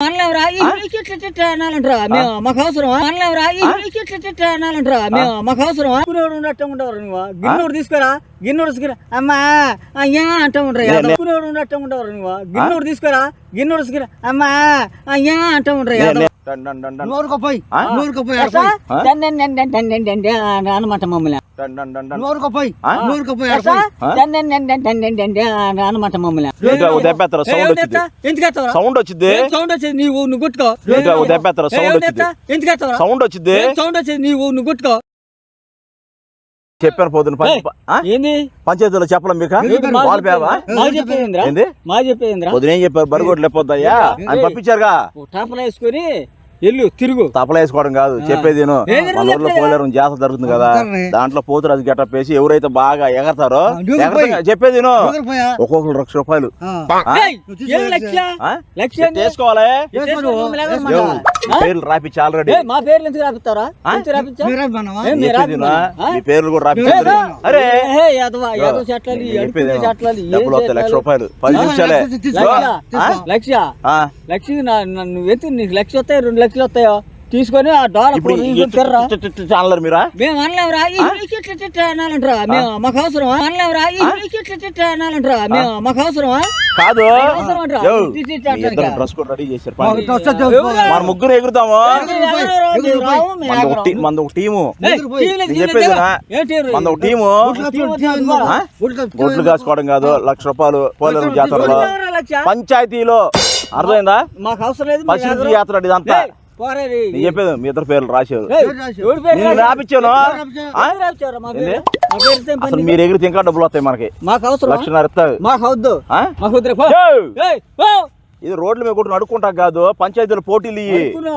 అనలేవరా అనాలంటారా మేము మాకు అవసరం అనలేవరా అనాలంటారా మేము మాకు అవసరం అనుకునేవాడు ఉండటం ఉండవరు నువ్వు గిన్నూరు తీసుకురా గిన్నూరు తీసుకురా అమ్మా అయ్యా అంటూ ఉండరా అనుకునేవాడు ఉండటం ఉండవరు నువ్వు గిన్నూరు తీసుకురా గిన్నూరు తీసుకురా అమ్మా అయ్యా అంటూ ఉండరా నూరుకు పోయి నూరుకు పోయి అనమాట మమ్మల్ని సౌండ్ వచ్చింది. సౌండ్ నువ్వు సౌండ్ సౌండ్ సౌండ్ నీవు నువ్వు చెప్పారు పోతున్న పంచాయతీలో చెప్పలే మీకు? మా చెప్పేది చెప్పారు అని పంపించారుగా. టాపన వేసుకొని వెళ్ళు తిరుగు. తపలు వేసుకోవడం కాదు చెప్పేది మన ఊర్లో పోలేరు జాత జరుగుతుంది కదా. దాంట్లో పోతురు అది గట్ట పేసి ఎవరైతే బాగా ఎగరతారో చెప్పేది నేను ఒక్కొక్కరు లక్ష రూపాయలు. చేసుకోవాలి పేర్లు రాపిచ్చి ఆల్రెడీ మా పేర్లు ఎందుకు రాపిస్తారా మీ పేర్లు కూడా రాపించారు అరే! డబ్బులు వస్తాయి లక్ష రూపాయలు. పది నిమిషాలే. లక్ష లక్ష? నువ్వు నీకు లక్ష వస్తాయి రెండు లక్షలు వస్తాయో? తీసుకొని ఆ డాలర్ మీరా? మేము అనలేమురా అనాలంటారా. మేము మాకు అవసరం అనాలంటారా. మేము కాదు. రెడీ మన ముగ్గురు ఎగురుతాము మన ఒక టీము. ఒక టీము. గుడ్లు కాసుకోవడం కాదు లక్ష రూపాయలు పోలేరు జాతరలో. పంచాయతీలో. అర్థమైందా? మాకు అవసరం లేదు యాత్ర ఇదంతా. నేను చెప్పేది మీ ఇద్దరు పేర్లు రాసేవారు రాపించాను అసలు మీరు ఎగిరితే ఇంకా డబ్బులు వస్తాయి మనకి. మాకు అవసరం మాకు అవద్దు మాకు ఇది రోడ్ల మీద కొట్టుకుని అడుక్కుంటా కాదు పంచాయతీలో పోటీలు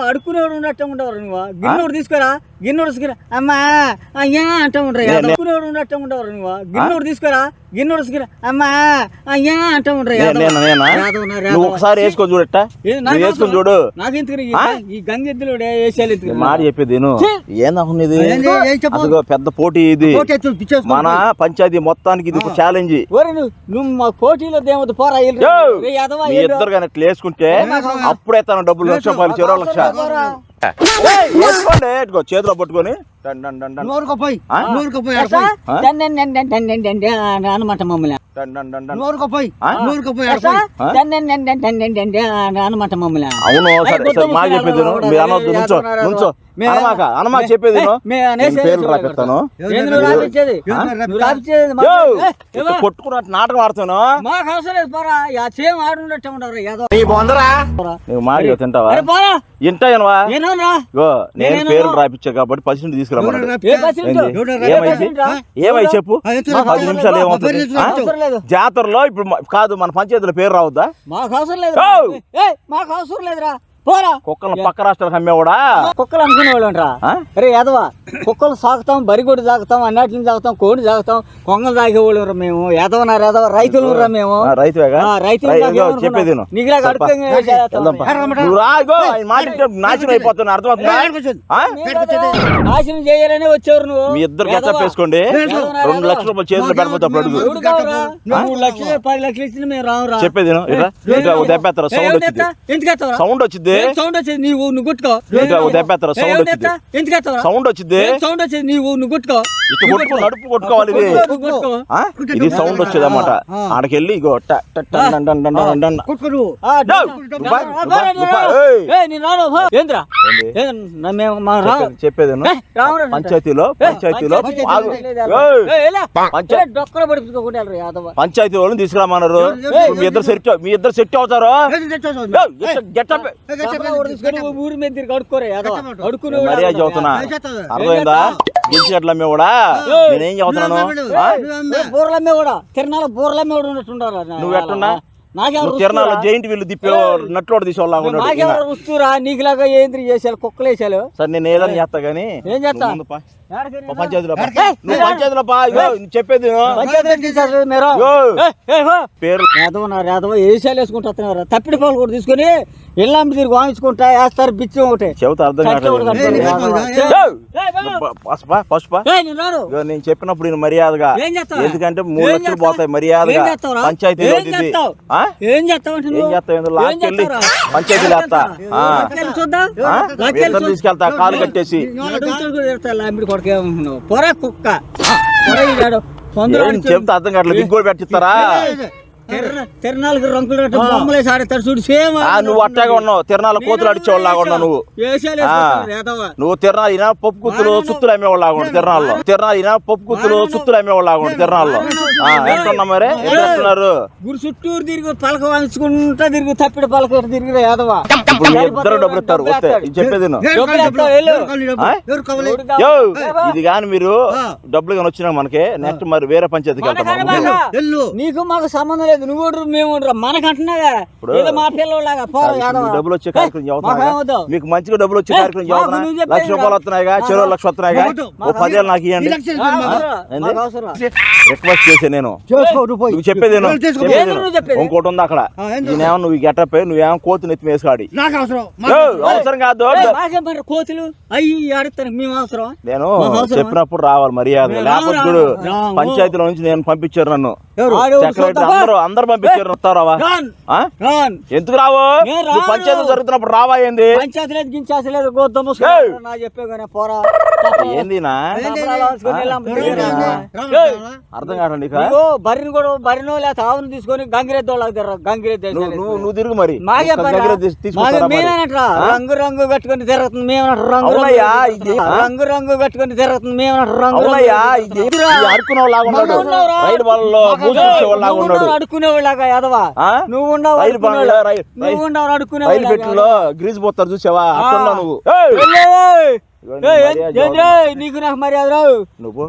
అడుక్కునేవాడు ఉన్నట్టు ఉండవు నువ్వు. గిన్నోడు తీసుకురా గిన్నోడు తీసుకురా. అమ్మా అయ్యా అంటూ నే- అడుక్కునేవాడు ఉన్నట్టు ఉండవు నువ్వు. గిన్నోడు తీసుకురా గిన్నోడు తీసుకురా. అమ్మా అయ్యా అంటూ నేనా నువ్వు ఒకసారి వేసుకొని చూడట. వేసుకొని చూడు. నాకు ఎందుకు ఆ? ఈ గంగెద్దులు వేసేయాలి మాట చెప్పేది నేను. ఛీ! ఏందనుకున్న ఇది? ఏంది? ఏం చెప్పు? అదిగో పెద్ద పోటీ ఇది. మన పంచాయతీ మొత్తానికి ఇది ఒక ఛాలెంజ్ నువ్వు మా పోటీలో దేవత పోరా. ఇద్దరు కానీ ఇట్లా వేసుకుంటే అప్పుడే తన డబ్బులు లక్ష రూపాయలు చెరో లక్ష. చేతిలో పట్టుకొని. అనమాట మమ్మల్ని నోరుకుపోయి అనమాట మమ్మల్ని అవును అనమా చెప్పేది పేర్లు రాపిస్తాను కొట్టుకున్నట్టు నాటకం తింటావా ఇంటా నేను పేరు రాపిచ్చా కాబట్టి పసిని తీసుకు ఏమై చెప్పు? పది నిమిషాలు ఏమవుతుంది? జాతరలో ఇప్పుడు కాదు మన పంచాయతీలో పేరు రావద్దా? మాకు అవసరం లేదు మాకు అవసరం లేదురా. పోరా. కుక్కలను పక్క రాష్ట్రాలకు అమ్మేవాడా? కుక్కలు అమ్ముకునేవాళ్ళు అంటారా. అరే కుక్కలు సాగుతాం బరిగొడ్డు సాగుతాం అన్నిటిని సాగుతాం కోడి సాగుతాం కొంగలు తాగేవాళ్ళు మేము యాదవనా యాదవ రైతులు రా మేము. రైతు రైతులు చెప్పేది నాశనం అయిపోతున్నా నాశనం చేయాలనే వచ్చారు నువ్వు. మీ ఇద్దరు చెప్పేసుకోండి వేసుకోండి రెండు లక్షల రూపాయలు చేతులు పెడబోతే లక్షలు పది లక్షలు ఇచ్చిన మేము రావు చెప్పేది దెబ్బేస్తారు సౌండ్ వచ్చింది. సౌండ్ వచ్చింది. సౌండ్ వచ్చింది? నీవు నువ్వు కొట్టుకో. దెబ్బేస్తారు. సౌండ్ వచ్చింది. ఎందుకు సౌండ్ వచ్చింది. సౌండ్ వచ్చింది? నీవు నువ్వు కొట్టుకో. నడుపు కొట్టుకోవాలి ఇది. సౌండ్ వచ్చేది అన్నమాట ఆడకెళ్ళి ఇగో చెప్పేది పంచాయతీలో పంచాయతీలో పంచాయతీ వాళ్ళని తీసుకురామన్నారు. మీ ఇద్దరు సెట్ మీ ఇద్దరు సెట్ అవుతారు. గెట్టప్ ఊరి మీద తిరిగి అడుక్కోరా. అడుక్కునే మర్యాద చదువుతున్నా అర్థమైందా? కూడా నేనేం చదువుతున్నాను? బూరలమ్మే కూడా తిరణాల బూరలమ్మే కూడా ఉన్నట్టుండారు నువ్వు ఎట్టున్నా? తిరణాల జైంట్ వీళ్ళు తిప్పే నట్లోడు తీసేవాళ్ళు నాకెవరు వస్తురా నీకులాగా ఏంద్రి చేసారు కుక్కలు వేసారు సరే నేను ఏదని చేస్తా గానీ ఏం చేస్తా? పంచాయతీలో తప్పిడి పాలు కూడా తీసుకుని ఇళ్ళంబి తీరు వాయించుకుంటా వేస్తారు బిచ్చి ఒకటి అర్థం పసుప నేను చెప్పినప్పుడు మర్యాదగా ఎందుకంటే మూడు లక్షలు పోతాయి మర్యాదగా పంచాయతీ పంచాయతీ తీసుకెళ్తా కాలు కట్టేసి కొడుకు? పొర కుక్క. పొర చెప్తే అర్థం కావట్లేదు. ఇంకోటి పెట్టిస్తారా? తిరన- తిరణాలకు కట్టి బొమ్మలేసి చూడు సేమ్ నువ్వు అట్టాగా ఉన్నావు. తిరణాల కోతులు అడిచేవాళ్ళు లాగా ఉన్నావు నువ్వు. నువ్వు తిరణాలు ఈయన పప్పు కుత్తులు సుత్తులు అమ్మేవాళ్ళు లాగా ఉండు తిరణాల్లో తిరణాలు ఈయన పప్పు కుత్తులు సుత్తులు అమ్మేవాళ్ళు లాగా ఉండు తిరణాల్లో ఎట్టున్నా మరి? ఎట్టున్నారు గుడి చుట్టూరు తిరిగి పలక వంచుకుంటా తిరిగి తప్పిడి పలక తిరిగి ఏదవా ఇప్పుడు ఇద్దరు డబ్బులు ఇస్తారు వస్తే ఇది చెప్పేది? ఇది కానీ మీరు డబ్బులు కానీ వచ్చినా మనకి నెక్స్ట్ మరి వేరే పంచాయతీకి వెళ్తాం. నీకు మాకు సంబంధం లేదు. నువ్వు మేము మనకంటున్నాగా మా పిల్లలాగా డబ్బులు వచ్చే కార్యక్రమం? మీకు మంచిగా డబ్బులు వచ్చే కార్యక్రమం లక్ష రూపాయలు వస్తున్నాయిగా? చెరువు లక్ష వస్తున్నాయిగా? ఓ పదేళ్ళు నాకు ఇవ్వండి. రిక్వెస్ట్ చేసే నేను. చెప్పేది? ఇంకోటి ఉంది అక్కడ? నేనేమో నువ్వు గెటప్ నువ్వేమో కోతి నెత్తి వేసుకాడి అవసరం. కాదు కోతులు అయ్యి ఆడుతానికి మేము అవసరం. నేను? చెప్పినప్పుడు రావాలి మర్యాద లేకపోతే. పంచాయతీలో నుంచి నేను పంపించారు నన్ను. అందరూ అందరు పంపించారు వస్తారావా ఎందుకు రావు. పంచాయతీ జరుగుతున్నప్పుడు రావా ఏంది? పంచాయతీ లేదు గించాసి లేదు. నా చెప్పే పోరా. ఏంది? అర్థం నువ్వు బర్రెని కూడా బర్రెనో లేకపోతే ఆవును తీసుకొని గంగిరెద్దు వాళ్ళకి తిరగ గంగిరెద్దు నువ్వు నువ్వు తిరుగు మరి. దగ్గర? మేమేనట్రా? రంగు రంగు కట్టుకొని తిరుగుతుంది. మేమేనట్రా? రంగు రంగు? రంగు కట్టుకొని తిరుగుతుంది. మేమేనట్రా? రంగు. అడుకునే లాగా? రైలు వాళ్ళలో ఉన్నాడు ఉన్నావు అడుక్కునేవాళ్ళగా యాదవా? నువ్వు ఉండవు నువ్వు ఉండవు రైలు పెట్టులో గ్రీజ్ పోతారు చూసావా నువ్వు నీకు నాకు మర్యాద రావు నువ్వు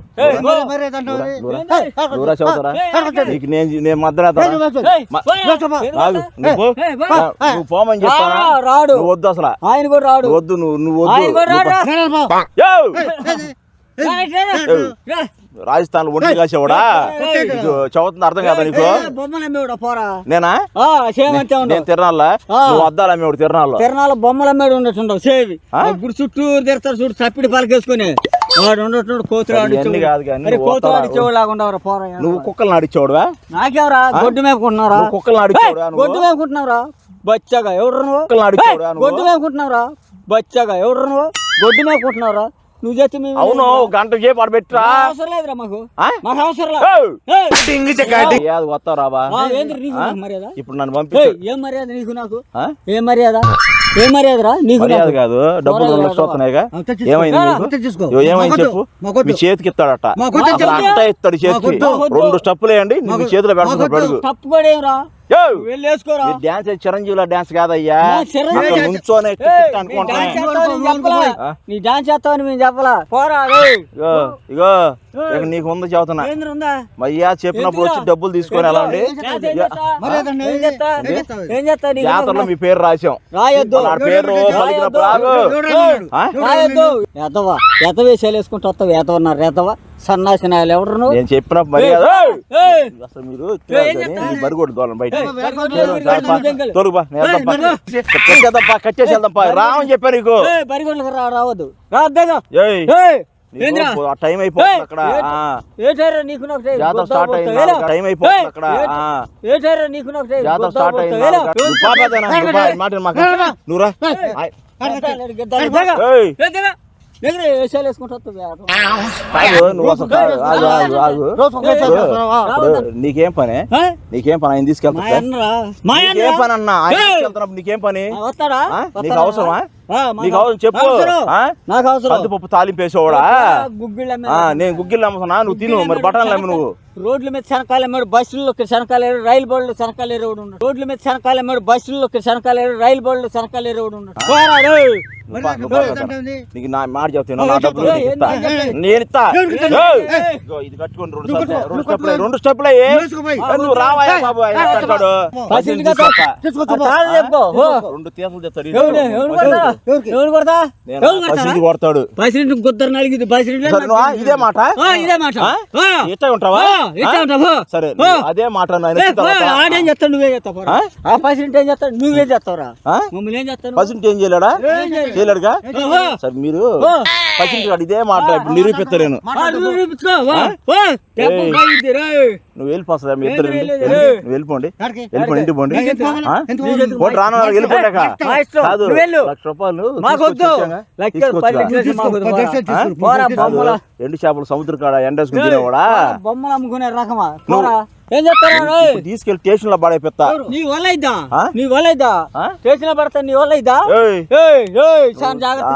నీకు నేను నేను మద్దతు ఏయ్, నువ్వు పోమని చెప్పానా రా, రాడు వద్దు అసలు ఆయన కూడా రాడు వద్దు నువ్వు నువ్వు వద్దు రాజస్థాన్లో ఒంటి కాసేవాడా? చదువుతుంది అర్థం కాదా నీకు? బొమ్మలు అమ్మేవాడు పోరా? నేనా? నేను తిరణాల ఆ. నువ్వు అద్దాలు అమ్మేవాడు తిరణాల్లో తిరణాల బొమ్మలు అమ్మేడు ఉండొచ్చుండవు సేవి? గుడి చుట్టూ తిడతారు చూడు తప్పిడి పలకేసుకుని. వాడు ఉండేటోడు కోతులు ఆడిచ్చేవాడు. కాదు కానీ కోతులు? ఆడిచ్చేవాడు లాగా ఉండవరా పోరా నువ్వు కుక్కలను ఆడిచ్చేవాడువా? నాకేవరా గొడ్డు మేపుకుంటున్నారా నువ్వు కుక్కలను ఆడిచ్చేవాడువా ఏయ్, గొడ్డు మేపుకుంటున్నావురా? బచ్చగా ఎవరు నువ్వు? గొడ్డు మేపుకుంటున్నావురా? బచ్చగా ఎవరు నువ్వు? గొడ్డు మేపుకుంటున్నావురా? నువ్వు చేస్తే మేము అవును గంట సేపు ఆడ పెట్టరా మాకు అవసరం లేదురా మాకు. అవసరం లేదు. వస్తావు ఏంది నీకు మర్యాద? ఇప్పుడు నన్ను ఏం మర్యాద నీకు నాకు? ఏం మర్యాద? ఏం మర్యాదరా నీకు మర్యాద? కాదు. డబ్బులు రెండు లక్షలు వస్తున్నాయిగా. ఏమైంది తీసుకో. ఏమైంది. చెప్పు. మీ చేతికి ఇస్తాడట. అట్ట ఇస్తాడు చేతికి. రెండు స్టెప్పులు వేయండి చేతిలో ఏయ్! వెళ్ళి డ్యాన్స్ చిరంజీవిలో డ్యాన్స్ కాదయ్యా? నా నుంచోనే డాన్స్ చేస్తావని నేను చెప్పలా. ఆ? నీ డాన్స్ చేస్తావని మేము చెప్పలా. పోరా. ఇగో ఇగో ఇక నీకు ఉంది చెబుతున్నా. ఏంద్ర ఉందా? మయ్యా చెప్పినప్పుడు వచ్చి? డబ్బులు తీసుకొని ఎలా అండి డాన్స్ జాతరలో మీ పేరు రాసాం రాయొద్దు. పేరు పలికినప్పుడు ఎదవా ఎత వేసేలు వేసుకుంటూ వస్తావు. ఎతవన్నారు ఎతవా సన్నాసి నాయలు ఎవరు నేను చెప్పిన మర్యాద అసలు మీరు దోలం బయట ఏయ్, బరిగొడ్డు దోలం, బరిగొడ్డు దోలం. తొలుగుబా కట్టేద్దాంపా కట్టేసి వెళ్దాంపా రావని చెప్పా నీకు ఏయ్, బరిగొడ్లకు రా రావద్దు టైం అయిపోతుంది అక్కడ. ఏటారా నీకు జాతర స్టార్ట్ అయింది? టైం అయిపోతుంది అక్కడ. ఏటారా నీకు జాతర స్టార్ట్ అయింది మాట మాకు వేషాలు వేసుకుంటూ నీకేం పని? నీకేం పని? ఆయన తీసుకెళ్తా నీకేం? పని అన్నా? ఆయన! తీసుకెళ్తున్నప్పుడు నీకేం పని? నీకు అవసరమా? నీకు అవసరం చెప్పు? నాకు అవసరం. కందిపప్పు తాలింపు వేసేవాడా? గుగ్గిళ్ళు నేను గుగ్గిళ్ళు అమ్ముతున్నా నువ్వు తిను మరి బఠాన్లు అమ్మి నువ్వు. రోడ్ల మీద శనకాలు అమ్మాడు బస్సుల్లో శనకాలు ఏరు రైలు బళ్ళు శనకాలు ఏరేవాడు ఉన్నాడు. రోడ్ల మీద శనకాలు అమ్మాడు బస్సుల్లో శనకాలు ఏరు రైలు బళ్ళు శనకాలు ఏరేవాడు ఉన్నాడు. నీకు నా మాట చెప్తాను నా డబ్బులు? నేను ఇస్తా. ఇది కట్టుకొని రెండు స్టెప్లే, రెండు స్టెప్లే. రెండు నువ్వు రావాయా బాబు. రెండు తీసలు తెస్తాడు ఎవడు కొడతా? కొడతాడు. బసిరెంట్ గుద్దరు నలిగింది ఇదే మాట. ఇదే మాట. ఇట్లా ఉంటావా? ఇట్లా. సరే అదే మాట ఆడేం చేస్తాడు నువ్వే చేస్తావు. ఆ? పసిరెంట్ ఏం చేస్తాడు నువ్వేం చేస్తావురా? మమ్మల్ని ఏం చేస్తాను పసిడి ఏం చేయలేడా. చేయలేడుగా. సరే మీరు కాడు ఇదే మాట ఇప్పుడు నిరూపిస్తలేను ఆ, నువ్వు వెళ్ళిపోస్తా మీ ఇద్దరు. నువ్వు వెళ్ళిపోండి? వెళ్ళిపోండి ఇంటికి పోండి. పోండి రాను వెళ్ళిపోయాక. కాదు. లక్ష రూపాయలు ఎండు చేపలు సముద్ర కాడ ఎండేసుకుని తినేవాడా? బొమ్మలు అమ్ముకునే రకమా? ఏం చెప్తారా తీసుకెళ్ళి స్టేషన్లో పడైపోతా నీ వల్ల? నీ వల్ల ఆ? చేసిన పడతా నీ వల్ల జాగ్రత్త.